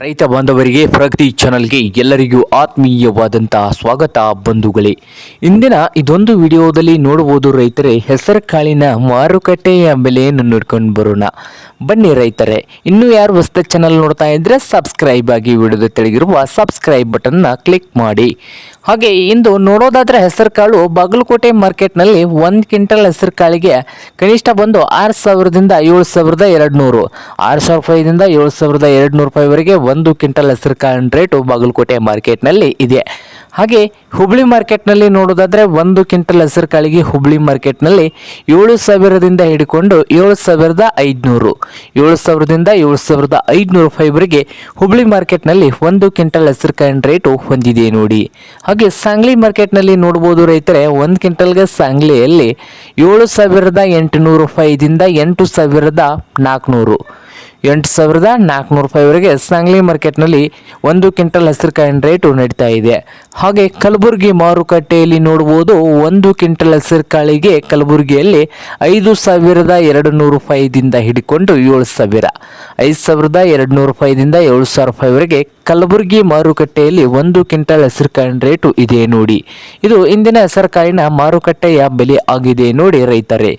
ರೈತ ಬಾಂಧವರಿಗೆ ಪ್ರಗತಿ ಚಾನಲ್ಗೆ ಎಲ್ಲರಿಗೂ ಆತ್ಮೀಯವಾದಂತಹ ಸ್ವಾಗತ ಬಂಧುಗಳೇ. ಇಂದಿನ ಇದೊಂದು ವಿಡಿಯೋದಲ್ಲಿ ನೋಡಬಹುದು ರೈತರೇ, ಹೆಸರು ಕಾಳಿನ ಮಾರುಕಟ್ಟೆಯ ಬೆಲೆಯನ್ನು ನೋಡ್ಕೊಂಡು ಬರೋಣ. ಬನ್ನಿ ರೈತರೇ, ಇನ್ನೂ ಯಾರು ಹೊಸ ಚಾನಲ್ ನೋಡ್ತಾ ಇದ್ರೆ ಸಬ್ಸ್ಕ್ರೈಬ್ ಆಗಿ ವಿಡಿಯೋದ ತೆಳಗಿರುವ ಸಬ್ಸ್ಕ್ರೈಬ್ ಬಟನ್ನ ಕ್ಲಿಕ್ ಮಾಡಿ. ಹಾಗೆ ಇಂದು ನೋಡೋದಾದ್ರೆ ಹೆಸರು ಕಾಳು ಬಾಗಲಕೋಟೆ ಮಾರ್ಕೆಟ್ನಲ್ಲಿ ಒಂದು ಕ್ವಿಂಟಲ್ ಹೆಸರು ಕಾಳಿಗೆ ಕನಿಷ್ಠ ಬಂದು ಆರು ಸಾವಿರದಿಂದ ಏಳು ಸಾವಿರದ ಎರಡು ನೂರು ಆರು ಸಾವಿರ ರೂಪಾಯಿದಿಂದ ಏಳು ಸಾವಿರದ ಎರಡು ನೂರು ರೂಪಾಯಿವರೆಗೆ ಒಂದು ಕ್ವಿಂಟಲ್ ಹೆಸರು ಕಾಳಿನ ರೇಟು ಬಾಗಲಕೋಟೆ ಮಾರ್ಕೆಟ್ನಲ್ಲಿ ಇದೆ. ಹಾಗೆ ಹುಬ್ಳಿ ಮಾರ್ಕೆಟ್ನಲ್ಲಿ ನೋಡೋದಾದರೆ ಒಂದು ಕ್ವಿಂಟಲ್ ಹೆಸರು ಕಾಳಿಗೆ ಹುಬ್ಳಿ ಮಾರ್ಕೆಟ್ನಲ್ಲಿ ಏಳು ಸಾವಿರದಿಂದ ಹಿಡ್ಕೊಂಡು ಏಳು ಸಾವಿರದ ಐದುನೂರು. ಏಳು ಸಾವಿರದಿಂದ ಏಳು ಸಾವಿರದ ಐದುನೂರು ಫೈಬರ್ಗೆ ಹುಬ್ಳಿ ಮಾರ್ಕೆಟ್ನಲ್ಲಿ ಒಂದು ಕ್ವಿಂಟಲ್ ಹೆಸರು ಕಾಳಿನ ರೇಟು ಹೊಂದಿದೆ ನೋಡಿ. ಹಾಗೆ ಸಾಂಗ್ಲಿ ಮಾರ್ಕೆಟ್ನಲ್ಲಿ ನೋಡ್ಬೋದು ರೈತರೆ, ಒಂದು ಕ್ವಿಂಟಲ್ಗೆ ಸಾಂಗ್ಲಿಯಲ್ಲಿ ಏಳು ಸಾವಿರದ ಎಂಟುನೂರು ರೂಪಾಯಿದಿಂದ ಎಂಟು ಸಾವಿರದ ನಾಲ್ಕುನೂರು ಎಂಟು ಸಾವಿರದ ನಾಲ್ಕುನೂರು ರೂಪಾಯಿವರೆಗೆ ಸಾಂಗ್ಲಿ ಮಾರ್ಕೆಟ್ನಲ್ಲಿ ಒಂದು ಕ್ವಿಂಟಲ್ ಹಸಿರುಕಾಯಿನ ರೇಟು ನಡೀತಾ ಇದೆ. ಹಾಗೆ ಕಲಬುರಗಿ ಮಾರುಕಟ್ಟೆಯಲ್ಲಿ ನೋಡ್ಬೋದು ಒಂದು ಕ್ವಿಂಟಲ್ ಹಸಿರುಕಾಳಿಗೆ ಕಲಬುರಗಿಯಲ್ಲಿ ಐದು ಸಾವಿರದ ಎರಡು ನೂರು ರೂಪಾಯಿದಿಂದ ಹಿಡಿಕೊಂಡು ಏಳು ಸಾವಿರ. ಐದು ಸಾವಿರದ ಎರಡು ನೂರು ರೂಪಾಯಿದಿಂದ ಏಳು ಸಾವಿರ ರೂಪಾಯಿವರೆಗೆ ಕಲಬುರಗಿ ಮಾರುಕಟ್ಟೆಯಲ್ಲಿ ಒಂದು ಕ್ವಿಂಟಲ್ ಹಸಿರುಕಾಯಿನ ರೇಟು ಇದೆ ನೋಡಿ. ಇದು ಇಂದಿನ ಹೆಸರುಕಾಳಿನ ಮಾರುಕಟ್ಟೆಯ ಬೆಲೆ ಆಗಿದೆ ನೋಡಿ ರೈತರೇ.